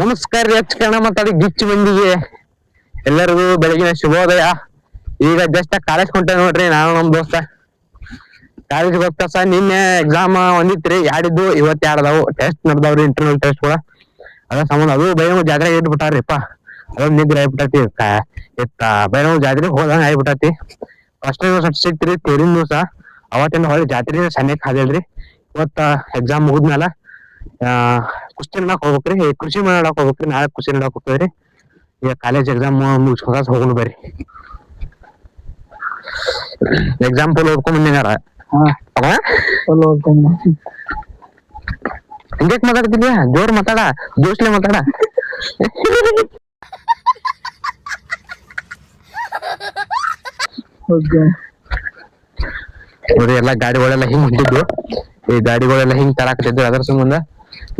ನಮಸ್ಕಾರ ಹೆಚ್ಚು ಕಣ ಮಾತಾಡಿ, ಗಿಚ್ಚು ಮಂದಿಗೆ. ಎಲ್ಲರಿಗೂ ಬೆಳಗಿನ ಶುಭೋದಯ. ಈಗ ಜಸ್ಟ್ ಕಾಲೇಜ್ ಕೊಂಟೆ ನೋಡ್ರಿ, ನಾನು ನಮ್ ದೋಸ್ತ. ಕಾಲೇಜ್ ಹೋಗ್ತಾ ಸರ್ ನಿನ್ನೆ ಎಕ್ಸಾಮ್ ಒಂದಿತ್ರಿ ಯಾಡಿದ್ದು ಇವತ್ತು ಯಾರ್ದಾವು ಟೆಸ್ಟ್ ನಡ್ದಾವ್ರಿ ಇಂಟರ್ನಲ್ ಟೆಸ್ಟ್ ಕೂಡ. ಅದ ಸಂಬಂಧ ಅದು ಬೈರಂಗ ಜಾತ್ರೆ ಇಟ್ಬಿಟ್ಟಾರ್ರಿಪ್ಪ ಅದೊಂದ್ ನಿದ್ರೆ ಆಗ್ಬಿಟ್ಟತಿ. ಇತ್ತ ಬೈರಂಗ ಜಾತ್ರೆ ಹೋದಂಗ ಆಗ್ಬಿಟ್ಟತಿ. ಫಸ್ಟ್ ಸ್ವಲ್ಪ ಸಿಕ್ತ್ರಿ ತೇರಿನ ದಿವಸ. ಅವತ್ತಿನ ಹೊಳ್ಳಿ ಜಾತ್ರೆ ಸನಿಕ್ ಹಾದಿಲ್ರಿ ಇವತ್ತ ಎಕ್ಸಾಮ್ ಮುಗಿದ್ಮೇಲೆ ಕುಸ್ತಿ ನಡಕ್ ಹೋಗ್ಬೇಕ್ರಿ. ಕೃಷಿ ಮಾಡಕ್ ಹೋಗ್ಬೇಕ್ರಿ. ನಾಳೆ ಕೃಷಿ ನಡಕ್ ಹೋಗ್ತೇವ್ರಿ. ಈಗ ಕಾಲೇಜ್ ಎಕ್ಸಾಮ್ ಮುಗಿಸ್ಕೊಂಡ್ ಹೋಗೋಣ ಬರ್ರಿ. ಎಕ್ಸಾಂಪಲ್ ಓದ್ಕೊಂಡ್ ಬಂದಿನಾರ ಹಂಗ್ಯಾಕ್ ಮಾತಾಡ್ತಿದ್ಯಾ ಜೋರ್ ಮಾತಾಡ. ಜೋಶ್ಲೆ ಮಾತಾಡ. ನೋಡಿ ಎಲ್ಲಾ ಗಾಡಿಗಳೆಲ್ಲ ಹಿಂಗ್ ಹೊಂಟಿದ್ವು ಈ ಗಾಡಿಗಳೆಲ್ಲ ಹಿಂಗ್ ತರಾಕತ್ತಿದ್ವು ಅದ್ರ ಸಂಬಂಧ.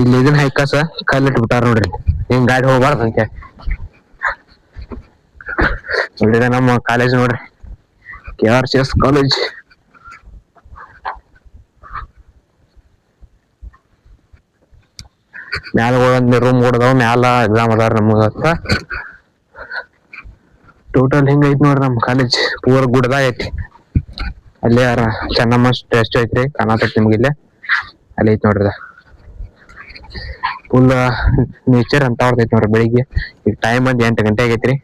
ಇಲ್ಲಿ ಇದನ್ನ ಹೈಕಸ ಕಲ್ಲಿಟ್ ಇಟ್ಬಿಟ್ಟಾರ ನೋಡ್ರಿ. ಹಿಂಗ್ ಗಾಡಿ ಹೋಗ್ಬಾರ್ದು ಅಂತ ನಮ್ಮ ಕಾಲೇಜ್ ನೋಡ್ರಿ. K R C S college ಮ್ಯಾಲ ಒಂದ್ ರೂಮ್ ಕೊಡದವ ಮ್ಯಾಲ ಎಕ್ಸಾಮ್ ಅದಾರ ನಮಗ ಟೋಟಲ್ ಹಿಂಗ ಐತಿ ನೋಡ್ರಿ ನಮ್ ಕಾಲೇಜ್ ಪೂರ್ ಗುಡ್ದಾಗ ಐತಿ. ಅಲ್ಲಿ ಯಾರ ಚೆನ್ನಮ್ಮ ಟೆಸ್ಟ್ ಐತ್ರಿ ಕಾಣತೈತಿ ನಿಮ್ಗೆ ಇಲ್ಲೇ. ಅಲ್ಲಿ ಐತಿ ನೋಡ್ರಿ. ಫುಲ್ ನೇಚರ್ ಅಂತ ಹೊರ್ತೈತಿ ನೋಡ್ರಿ ಬೆಳಿಗ್ಗೆ. ಈಗ ಟೈಮ್ ಒಂದ್ ಎಂಟು ಗಂಟೆ ಆಗೈತ್ರಿ.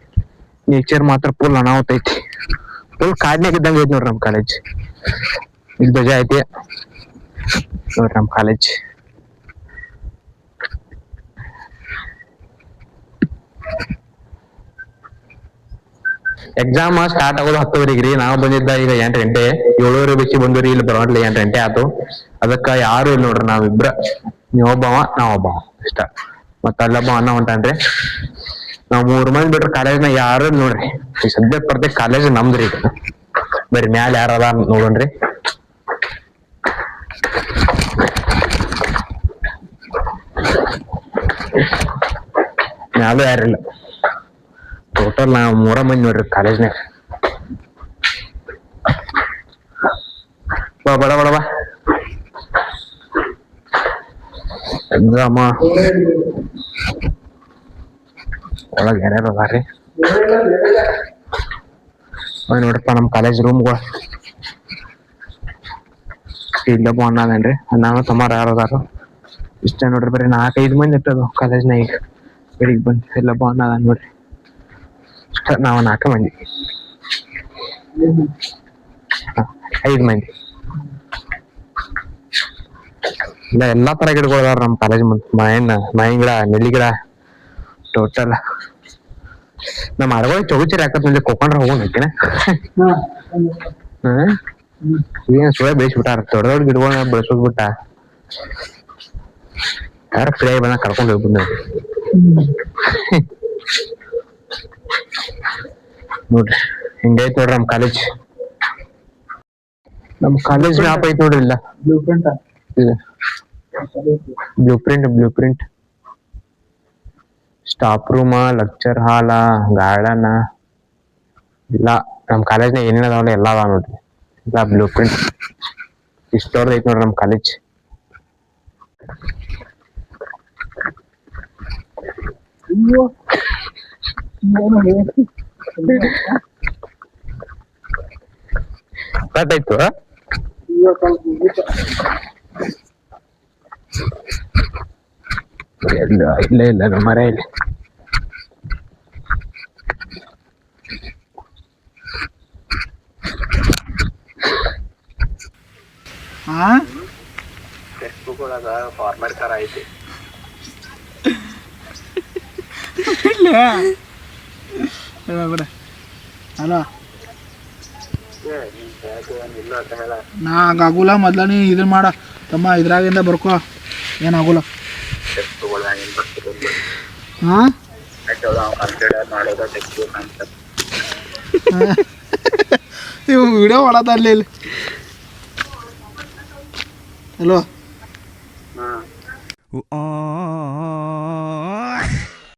ನೇಚರ್ ಮಾತ್ರ ಫುಲ್ ಅನಾಹುತ ಐತಿ. ಫುಲ್ ಕಾಡ್ನ್ಯಾಗ ಇದ್ದಂಗ ಐತಿ ನೋಡ್ರಿ ನಮ್ಮ ಕಾಲೇಜ್ ಇಲ್ಲಿ ಧ್ವಜ ಐತಿ. ನೋಡ್ರಿ ನಮ್ಮ ಕಾಲೇಜ್ ಎಕ್ಸಾಮ್ ಸ್ಟಾರ್ಟ್ ಆಗೋದು ಹತ್ತುವರೆಗೆ ರೀ. ನಾವು ಬಂದಿದ್ದ ಈಗ ಎಂಟು ಗಂಟೆ. ಏಳುವರೆ ಬಿಸಿ ಬಂದ್ರಿ ಇಲ್ಲಿ ಬರೋಣ್ಲಿ ಎಂಟು ಗಂಟೆ ಆತು. ಅದಕ್ಕ ಯಾರು ಇಲ್ಲ ನೋಡ್ರಿ ನಾವಿಬ್ರ. ನೀವ್ ಒಬ್ಬವ ನಾವ್ ಒಬ್ಬವ ಇಷ್ಟ ಮತ್ತ ಅಲ್ಲೊಬ್ಬ ಅಣ್ಣ ಅಂತಂದ್ರೆ ನಾವ್ ಮೂರ್ ಮಂದಿ ಬಿಟ್ರೆ ಕಾಲೇಜ್ನ ಯಾರು ನೋಡ್ರಿ. ಈ ಸದ್ಯ ಪ್ರತಿ ಕಾಲೇಜ್ ನಮ್ದ್ರಿ ಈಗ. ಬರ್ರಿ ಮ್ಯಾಲ ಯಾರ ಅದ ನೋಡೋಣ್ರಿ. ಮ್ಯಾಲೂ ಯಾರಿಲ್ಲ ಟೋಟಲ್ ನಾವ್ ಮೂರ ಮಂದಿ ನೋಡ್ರಿ ಕಾಲೇಜ್ನಾಗ ಬಾ ಬಡ ಬಡ ಬಾ. ಎಕ್ಸಾಮ ಒಳಗ್ ಯಾರ್ಯಾರು ಅದಾರಿ ನೋಡ್ರಪ್ಪ ನಮ್ಮ ಕಾಲೇಜ್ ರೂಮ್ಗಳು ಇಲ್ಲೊಬ್ಬ ಅಣ್ಣ ಅದೇನ್ರಿ ನಾನು ತಮ್ಮಾರ ಯಾರು ಅದಾರು ಇಷ್ಟ ನೋಡ್ರಿ ಬರೀ ನಾಲ್ಕೈದು ಮಂದಿ ಇಟ್ಟದು ಕಾಲೇಜ್ನಾಗ ಈಗ ಬೆಳಿಗ್ಗೆ ಬಂದು ಇಲ್ಲೊಬ್ಬ ಅಣ್ಣ ಅದಾನ ನೋಡ್ರಿ ಇಷ್ಟ ನಾವು ನಾಲ್ಕು ಮಂದಿ ಐದು ಮಂದಿ ಇಲ್ಲ ಎಲ್ಲಾ ತರ ಗಿಡಗಳು ನಮ್ಮ ನಮ್ ಕಾಲೇಜ್ ಮುಂದೆ. ಮಾಯಣ್ಣ ಮಾವಿನ ಗಿಡ, ನೆಲ್ಲಿ ಗಿಡ ಟೋಟಲ್ ನಮ್ಮ ಅಡಗೋಳಿ ಚೌಚರಿ ಹಾಕತ್ ಮುಂದೆ ಕೊಕೊಂಡ್ರ ಹೋಗೋಣ ಹಾಕಿನ ಏನ್ ಸುಳ್ಳ ಬೆಳೆಸ್ಬಿಟ್ಟಾರ ದೊಡ್ಡ ದೊಡ್ಡ ಗಿಡಗಳನ್ನ ಬೆಳೆಸೋದ್ ಬಿಟ್ಟ. ಯಾರ ಫ್ರೀ ಬಂದ ಕರ್ಕೊಂಡು ಹೋಗ್ಬಿಟ್ಟು ನೋಡ್ರಿ ಹಿಂಗೈತ್ ನೋಡ್ರಿ ನಮ್ಮ ಕಾಲೇಜ್ ನಮ್ ಕಾಲೇಜ್ ಮ್ಯಾಪ್ ಐತ್ ನೋಡ್ರಿ ಇಲ್ಲ. Blue print blue print staff ರೂಮ ಲೆಕ್ಚರ್ ಹಾಲ ಗಾರ್ಡನ್ ಇಲ್ಲ ನಮ್ಮ ಕಾಲೇಜ್ನಾಗ ಏನೇನು ಅದಾವಲ್ಲ, ಎಲ್ಲ ಅದಾವ ನೋಡ್ರಿ. ಇಲ್ಲ ಬ್ಲೂ ಪ್ರಿಂಟ್ ಇಷ್ಟ ಐತ್ ನೋಡ್ರಿ ನಮ್ಮ ಕಾಲೇಜ್ ಕಟ್ ಆಯ್ತು? ಇಲ್ಲ ಇಲ್ಲ ಇಲ್ಲ ನಮ್ಮ ಮರ ಇಲ್ಲ. ಹಾ ಫೇಸ್ಬುಕ್ ಒಳಗ ಫಾರ್ಮರ್ ತರ ಐತಿ. ಇಲ್ಲ? ಹೇಳ ಬಿಡ ನಾ ಹಂಗಾಗುಲ್ಲ ಮೊದ್ಲ ನೀ ಇದನ್ನ ಮಾಡ. ತಮ್ಮ ಇದ್ರಾಗಿಂದ ಬರ್ಕೋ. ಏನಾಗುಲ್ಲ? ಹಾ ಇವು ವಿಡಿಯೋ ಮಾಡತ್ತಲ್ಲಿ ಇಲ್ಲಿ. ಹಲೋ